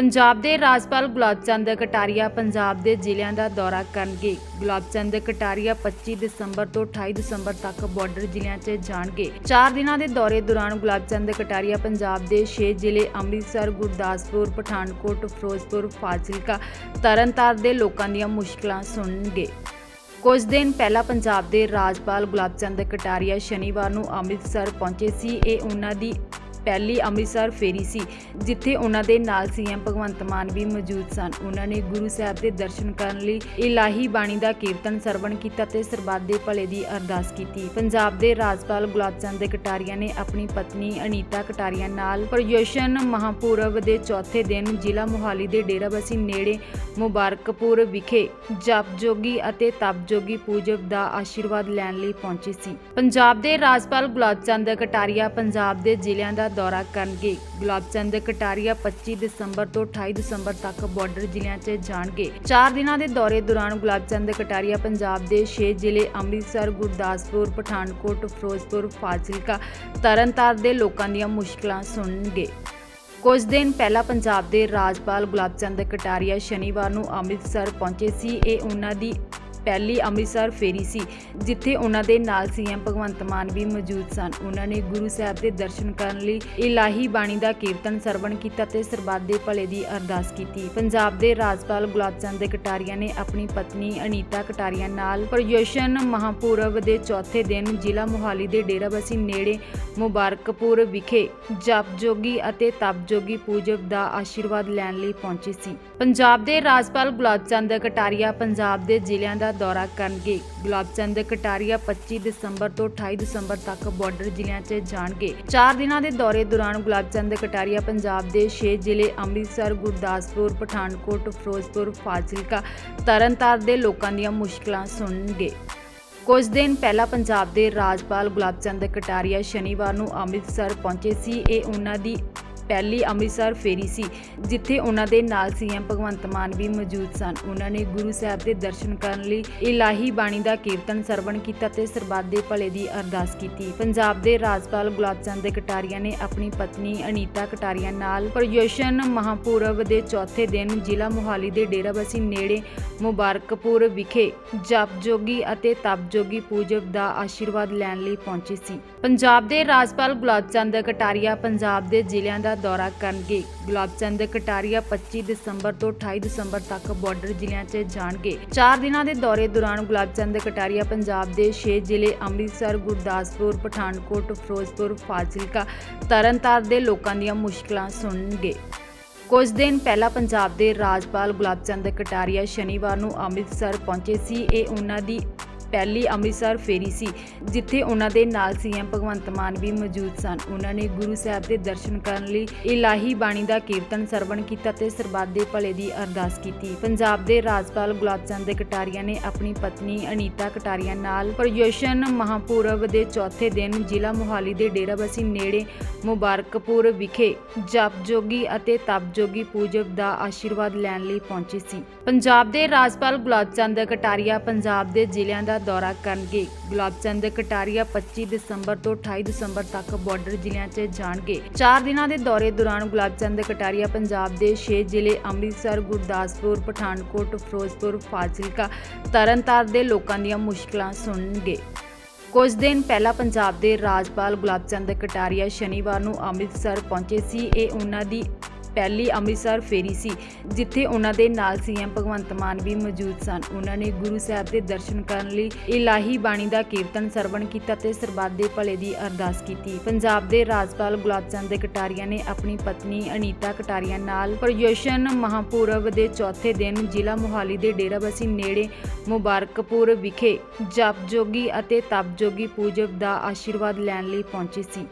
ਪੰਜਾਬ ਦੇ ਰਾਜਪਾਲ ਗੁਲਾਬ ਚੰਦ ਕਟਾਰੀਆ ਪੰਜਾਬ ਦੇ ਜ਼ਿਲ੍ਹਿਆਂ ਦਾ ਦੌਰਾ ਕਰਨਗੇ। ਗੁਲਾਬ ਚੰਦ ਕਟਾਰੀਆ 25 ਦਸੰਬਰ ਤੋਂ 28 ਦਸੰਬਰ ਤੱਕ ਬਾਰਡਰ ਜ਼ਿਲ੍ਹਿਆਂ 'ਚ ਜਾਣਗੇ। 4 ਦਿਨਾਂ ਦੇ ਦੌਰੇ ਦੌਰਾਨ ਗੁਲਾਬ ਚੰਦ ਕਟਾਰੀਆ ਪੰਜਾਬ ਦੇ 6 ਜ਼ਿਲ੍ਹੇ ਅੰਮ੍ਰਿਤਸਰ, ਗੁਰਦਾਸਪੁਰ, ਪਠਾਨਕੋਟ, ਫਿਰੋਜ਼ਪੁਰ, ਫਾਜ਼ਿਲਕਾ, ਤਰਨਤਾਰਨ ਦੇ ਲੋਕਾਂ ਦੀਆਂ ਮੁਸ਼ਕਲਾਂ ਸੁਣਨਗੇ। ਕੁਝ ਦਿਨ ਪਹਿਲਾਂ ਪੰਜਾਬ ਦੇ ਰਾਜਪਾਲ ਗੁਲਾਬ ਚੰਦ ਕਟਾਰੀਆ ਸ਼ਨੀਵਾਰ ਨੂੰ ਅੰਮ੍ਰਿਤਸਰ ਪਹੁੰਚੇ ਸੀ। ਇਹ ਉਹਨਾਂ ਦੀ ਪਹਿਲੀ ਅੰਮ੍ਰਿਤਸਰ ਫੇਰੀ ਸੀ, ਜਿੱਥੇ ਉਹਨਾਂ ਦੇ ਨਾਲ ਸੀਐਮ ਭਗਵੰਤ ਮਾਨ ਵੀ ਮੌਜੂਦ ਸਨ। ਉਹਨਾਂ ਨੇ ਗੁਰੂ ਸਾਹਿਬ ਦੇ ਦਰਸ਼ਨ ਕਰਨ ਲਈ ਇਲਾਹੀ ਬਾਣੀ ਦਾ ਕੀਰਤਨ ਸਰਵਣ ਕੀਤਾ ਤੇ ਸਰਬੱਤ ਦੇ ਭਲੇ ਦੀ ਅਰਦਾਸ ਕੀਤੀ। ਪੰਜਾਬ ਦੇ ਰਾਜਪਾਲ ਗੁਲਾਬ ਚੰਦ ਕਟਾਰੀਆ ਨੇ ਆਪਣੀ ਪਤਨੀ ਅਨੀਤਾ ਕਟਾਰੀਆ ਨਾਲ ਪ੍ਰਯੋਸ਼ਨ ਮਹਾਪੂਰਬ ਦੇ ਚੌਥੇ ਦਿਨ ਜ਼ਿਲ੍ਹਾ ਮੋਹਾਲੀ ਦੇ ਡੇਰਾਬੱਸੀ ਨੇੜੇ ਮੁਬਾਰਕਪੁਰ ਵਿਖੇ ਜਪ ਅਤੇ ਤਪ ਜੋਗੀ ਦਾ ਆਸ਼ੀਰਵਾਦ ਲੈਣ ਲਈ ਪਹੁੰਚੇ ਸੀ। ਪੰਜਾਬ ਦੇ ਰਾਜਪਾਲ ਗੁਲਾਬ ਚੰਦ ਕਟਾਰੀਆ ਪੰਜਾਬ ਦੇ ਜ਼ਿਲ੍ਹਿਆਂ ਦਾ ਦੌਰਾ ਕਰਨਗੇ। ਗੁਲਾਬ ਚੰਦ ਕਟਾਰੀਆ 25 ਦਸੰਬਰ ਤੋਂ 28 ਦਸੰਬਰ ਤੱਕ ਬਾਰਡਰ ਜ਼ਿਲ੍ਹਿਆਂ 'ਚ ਜਾਣਗੇ। 4 ਦਿਨਾਂ ਦੇ ਦੌਰੇ ਦੌਰਾਨ ਗੁਲਾਬ ਚੰਦ ਕਟਾਰੀਆ ਪੰਜਾਬ ਦੇ 6 ਜ਼ਿਲ੍ਹੇ ਅੰਮ੍ਰਿਤਸਰ, ਗੁਰਦਾਸਪੁਰ, ਪਠਾਨਕੋਟ, ਫਿਰੋਜ਼ਪੁਰ, ਫਾਜ਼ਿਲਕਾ, ਤਰਨਤਾਰਨ ਦੇ ਲੋਕਾਂ ਦੀਆਂ ਮੁਸ਼ਕਲਾਂ ਸੁਣਨਗੇ। ਕੁਝ ਦਿਨ ਪਹਿਲਾਂ ਪੰਜਾਬ ਦੇ ਰਾਜਪਾਲ ਗੁਲਾਬ ਚੰਦ ਕਟਾਰੀਆ ਸ਼ਨੀਵਾਰ ਨੂੰ ਅੰਮ੍ਰਿਤਸਰ ਪਹੁੰਚੇ ਸੀ। ਇਹ ਉਹਨਾਂ ਦੀ ਪਹਿਲੀ ਅੰਮ੍ਰਿਤਸਰ ਫੇਰੀ ਸੀ, ਜਿੱਥੇ ਉਹਨਾਂ ਦੇ ਨਾਲ ਸੀਐਮ ਭਗਵੰਤ ਮਾਨ ਵੀ ਮੌਜੂਦ ਸਨ। ਉਹਨਾਂ ਨੇ ਗੁਰੂ ਸਾਹਿਬ ਦੇ ਦਰਸ਼ਨ ਕਰਨ ਲਈ ਇਲਾਹੀ ਬਾਣੀ ਦਾ ਕੀਰਤਨ ਸਰਵਣ ਕੀਤਾ ਤੇ ਸਰਬੱਤ ਦੇ ਭਲੇ ਦੀ ਅਰਦਾਸ ਕੀਤੀ। ਪੰਜਾਬ ਦੇ ਰਾਜਪਾਲ ਗੁਲਾਬ ਚੰਦ ਕਟਾਰੀਆ ਨੇ ਆਪਣੀ ਪਤਨੀ ਅਨੀਤਾ ਕਟਾਰੀਆ ਨਾਲ ਪ੍ਰਯੋਸ਼ਨ ਮਹਾਪੂਰਬ ਦੇ ਚੌਥੇ ਦਿਨ ਜ਼ਿਲ੍ਹਾ ਮੋਹਾਲੀ ਦੇ ਡੇਰਾਬੱਸੀ ਨੇੜੇ ਮੁਬਾਰਕਪੁਰ ਵਿਖੇ ਜਪ ਅਤੇ ਤਪ ਜੋਗੀ ਪੂਜਕ ਦਾ ਆਸ਼ੀਰਵਾਦ ਲੈਣ ਲਈ ਪਹੁੰਚੇ ਸੀ। ਪੰਜਾਬ ਦੇ ਰਾਜਪਾਲ ਗੁਲਾਬ ਚੰਦ ਕਟਾਰੀਆ ਪੰਜਾਬ ਦੇ ਜ਼ਿਲ੍ਹਿਆਂ ਦਾ ਦੌਰਾ ਕਰਨਗੇ। ਗੁਲਾਬ ਕਟਾਰੀਆ 25 ਦਸੰਬਰ ਤੋਂ 28 ਦਸੰਬਰ ਤੱਕ ਬਾਰਡਰ ਜ਼ਿਲ੍ਹਿਆਂ 'ਚ ਜਾਣਗੇ। 4 ਦਿਨਾਂ ਦੇ ਦੌਰੇ ਦੌਰਾਨ ਗੁਲਾਬ ਕਟਾਰੀਆ ਪੰਜਾਬ ਦੇ 6 ਜ਼ਿਲ੍ਹੇ ਅੰਮ੍ਰਿਤਸਰ, ਗੁਰਦਾਸਪੁਰ, ਪਠਾਨਕੋਟ, ਫਿਰੋਜ਼ਪੁਰ, ਫਾਜ਼ਿਲਕਾ ਤਰਨਤਾਰਨ ਦੇ ਲੋਕਾਂ ਦੀਆਂ ਮੁਸ਼ਕਲਾਂ ਸੁਣਨਗੇ। ਕੁਝ ਦਿਨ ਪਹਿਲਾਂ ਪੰਜਾਬ ਦੇ ਰਾਜਪਾਲ ਗੁਲਾਬ ਚੰਦ ਕਟਾਰੀਆ ਸ਼ਨੀਵਾਰ ਨੂੰ ਅੰਮ੍ਰਿਤਸਰ ਪਹੁੰਚੇ ਸੀ। ਇਹ ਉਹਨਾਂ ਦੀ ਪਹਿਲੀ ਅੰਮ੍ਰਿਤਸਰ ਫੇਰੀ ਸੀ, ਜਿੱਥੇ ਉਹਨਾਂ ਦੇ ਨਾਲ ਸੀਐਮ ਭਗਵੰਤ ਮਾਨ ਵੀ ਮੌਜੂਦ ਸਨ। ਉਹਨਾਂ ਨੇ ਗੁਰੂ ਸਾਹਿਬ ਦੇ ਦਰਸ਼ਨ ਕਰਨ ਲਈ ਇਲਾਹੀ ਬਾਣੀ ਦਾ ਕੀਰਤਨ ਸਰਵਣ ਕੀਤਾ ਤੇ ਸਰਬੱਤ ਦੇ ਭਲੇ ਦੀ ਅਰਦਾਸ ਕੀਤੀ। ਪੰਜਾਬ ਦੇ ਰਾਜਪਾਲ ਗੁਲਾਬ ਚੰਦ ਕਟਾਰੀਆ ਨੇ ਆਪਣੀ ਪਤਨੀ ਅਨੀਤਾ ਕਟਾਰੀਆ ਨਾਲ ਪ੍ਰਯੋਸ਼ਨ ਮਹਾਪੂਰਬ ਦੇ ਚੌਥੇ ਦਿਨ ਜ਼ਿਲ੍ਹਾ ਮੋਹਾਲੀ ਦੇ ਡੇਰਾਬੱਸੀ ਨੇੜੇ ਮੁਬਾਰਕਪੁਰ ਵਿਖੇ ਜਪ ਜੋਗੀ ਅਤੇ ਤਪ ਜੋਗੀ ਦਾ ਆਸ਼ੀਰਵਾਦ ਲੈਣ ਲਈ ਪਹੁੰਚੀ ਸੀ। ਪੰਜਾਬ ਦੇ ਰਾਜਪਾਲ ਗੁਲਾਬ ਚੰਦ ਕਟਾਰੀਆ ਪੰਜਾਬ ਦੇ ਜ਼ਿਲ੍ਹਿਆਂ ਦਾ ਦੌਰਾ ਕਰਨਗੇ। ਗੁਲਾਬ ਚੰਦ ਕਟਾਰੀਆ 25 ਦਸੰਬਰ ਤੋਂ 28 ਦਸੰਬਰ ਤੱਕ ਬਾਰਡਰ ਜ਼ਿਲ੍ਹਿਆਂ 'ਚ ਜਾਣਗੇ। 4 ਦਿਨਾਂ ਦੇ ਦੌਰੇ ਦੌਰਾਨ ਗੁਲਾਬ ਚੰਦ ਕਟਾਰੀਆ ਪੰਜਾਬ ਦੇ 6 ਜ਼ਿਲ੍ਹੇ ਅੰਮ੍ਰਿਤਸਰ, ਗੁਰਦਾਸਪੁਰ, ਪਠਾਨਕੋਟ, ਫਿਰੋਜ਼ਪੁਰ, ਫਾਜ਼ਿਲਕਾ, ਤਰਨਤਾਰਨ ਦੇ ਲੋਕਾਂ ਦੀਆਂ ਮੁਸ਼ਕਲਾਂ ਸੁਣਨਗੇ। ਕੁਝ ਦਿਨ ਪਹਿਲਾਂ ਪੰਜਾਬ ਦੇ ਰਾਜਪਾਲ ਗੁਲਾਬ ਚੰਦ ਕਟਾਰੀਆ ਸ਼ਨੀਵਾਰ ਨੂੰ ਅੰਮ੍ਰਿਤਸਰ ਪਹੁੰਚੇ ਸੀ। ਇਹ ਉਹਨਾਂ ਦੀ ਪਹਿਲੀ ਅੰਮ੍ਰਿਤਸਰ ਫੇਰੀ ਸੀ, ਜਿੱਥੇ ਉਹਨਾਂ ਦੇ ਨਾਲ ਸੀਐਮ ਭਗਵੰਤ ਮਾਨ ਵੀ ਮੌਜੂਦ ਸਨ। ਉਹਨਾਂ ਨੇ ਗੁਰੂ ਸਾਹਿਬ ਦੇ ਦਰਸ਼ਨ ਕਰਨ ਲਈ ਇਲਾਹੀ ਬਾਣੀ ਦਾ ਕੀਰਤਨ ਸਰਵਣ ਕੀਤਾ ਤੇ ਸਰਬੱਤ ਦੇ ਭਲੇ ਦੀ ਅਰਦਾਸ ਕੀਤੀ। ਪੰਜਾਬ ਦੇ ਰਾਜਪਾਲ ਗੁਲਾਬ ਚੰਦ ਕਟਾਰੀਆ ਨੇ ਆਪਣੀ ਪਤਨੀ ਅਨੀਤਾ ਕਟਾਰੀਆ ਨਾਲ ਪ੍ਰਯੋਸ਼ਨ ਮਹਾਪੂਰਬ ਦੇ ਚੌਥੇ ਦਿਨ ਜ਼ਿਲ੍ਹਾ ਮੋਹਾਲੀ ਦੇ ਡੇਰਾਬੱਸੀ ਨੇੜੇ ਮੁਬਾਰਕਪੁਰ ਵਿਖੇ ਜਪ ਜੋਗੀ ਅਤੇ ਤਪ ਜੋਗੀ ਪੂਜਕ ਦਾ ਆਸ਼ੀਰਵਾਦ ਲੈਣ ਲਈ ਪਹੁੰਚੀ ਸੀ। ਪੰਜਾਬ ਦੇ ਰਾਜਪਾਲ ਗੁਲਾਬ ਚੰਦ ਕਟਾਰੀਆ ਪੰਜਾਬ ਦੇ ਜ਼ਿਲ੍ਹਿਆਂ ਦਾ ਦੌਰਾ ਕਰਨਗੇ। ਗੁਲਾਬ ਚੰਦ ਕਟਾਰੀਆ 25 ਦਸੰਬਰ ਤੋਂ 28 ਦਸੰਬਰ ਤੱਕ ਬਾਰਡਰ ਜ਼ਿਲ੍ਹਿਆਂ 'ਚ ਜਾਣਗੇ। 4 ਦਿਨਾਂ ਦੇ ਦੌਰੇ ਦੌਰਾਨ ਗੁਲਾਬ ਚੰਦ ਕਟਾਰੀਆ ਪੰਜਾਬ ਦੇ 6 ਜ਼ਿਲ੍ਹੇ ਅੰਮ੍ਰਿਤਸਰ, ਗੁਰਦਾਸਪੁਰ, ਪਠਾਨਕੋਟ, ਫਿਰੋਜ਼ਪੁਰ, ਫਾਜ਼ਿਲਕਾ, ਤਰਨਤਾਰਨ ਦੇ ਲੋਕਾਂ ਦੀਆਂ ਮੁਸ਼ਕਲਾਂ ਸੁਣਨਗੇ। ਕੁਝ ਦਿਨ ਪਹਿਲਾਂ ਪੰਜਾਬ ਦੇ ਰਾਜਪਾਲ ਗੁਲਾਬ ਚੰਦ ਕਟਾਰੀਆ ਸ਼ਨੀਵਾਰ ਨੂੰ ਅੰਮ੍ਰਿਤਸਰ ਪਹੁੰਚੇ ਸੀ। ਇਹ ਉਹਨਾਂ ਦੀ ਪਹਿਲੀ ਅੰਮ੍ਰਿਤਸਰ ਫੇਰੀ ਸੀ, ਜਿੱਥੇ ਉਹਨਾਂ ਦੇ ਨਾਲ ਸੀਐਮ ਭਗਵੰਤ ਮਾਨ ਵੀ ਮੌਜੂਦ ਸਨ। ਉਹਨਾਂ ਨੇ ਗੁਰੂ ਸਾਹਿਬ ਦੇ ਦਰਸ਼ਨ ਕਰਨ ਲਈ ਇਲਾਹੀ ਬਾਣੀ ਦਾ ਕੀਰਤਨ ਸਰਵਣ ਕੀਤਾ ਤੇ ਸਰਬੱਤ ਦੇ ਭਲੇ ਦੀ ਅਰਦਾਸ ਕੀਤੀ। ਪੰਜਾਬ ਦੇ ਰਾਜਪਾਲ ਗੁਲਾਬ ਚੰਦ ਕਟਾਰੀਆ ਨੇ ਆਪਣੀ ਪਤਨੀ ਅਨੀਤਾ ਕਟਾਰੀਆ ਨਾਲ ਪ੍ਰਯੋਸ਼ਨ ਮਹਾਪੂਰਬ ਦੇ ਚੌਥੇ ਦਿਨ ਜ਼ਿਲ੍ਹਾ ਮੋਹਾਲੀ ਦੇ ਡੇਰਾਬੱਸੀ ਨੇੜੇ ਮੁਬਾਰਕਪੁਰ ਵਿਖੇ ਜਪ ਅਤੇ ਤਪ ਜੋਗੀ ਦਾ ਆਸ਼ੀਰਵਾਦ ਲੈਣ ਲਈ ਪਹੁੰਚੇ ਸੀ।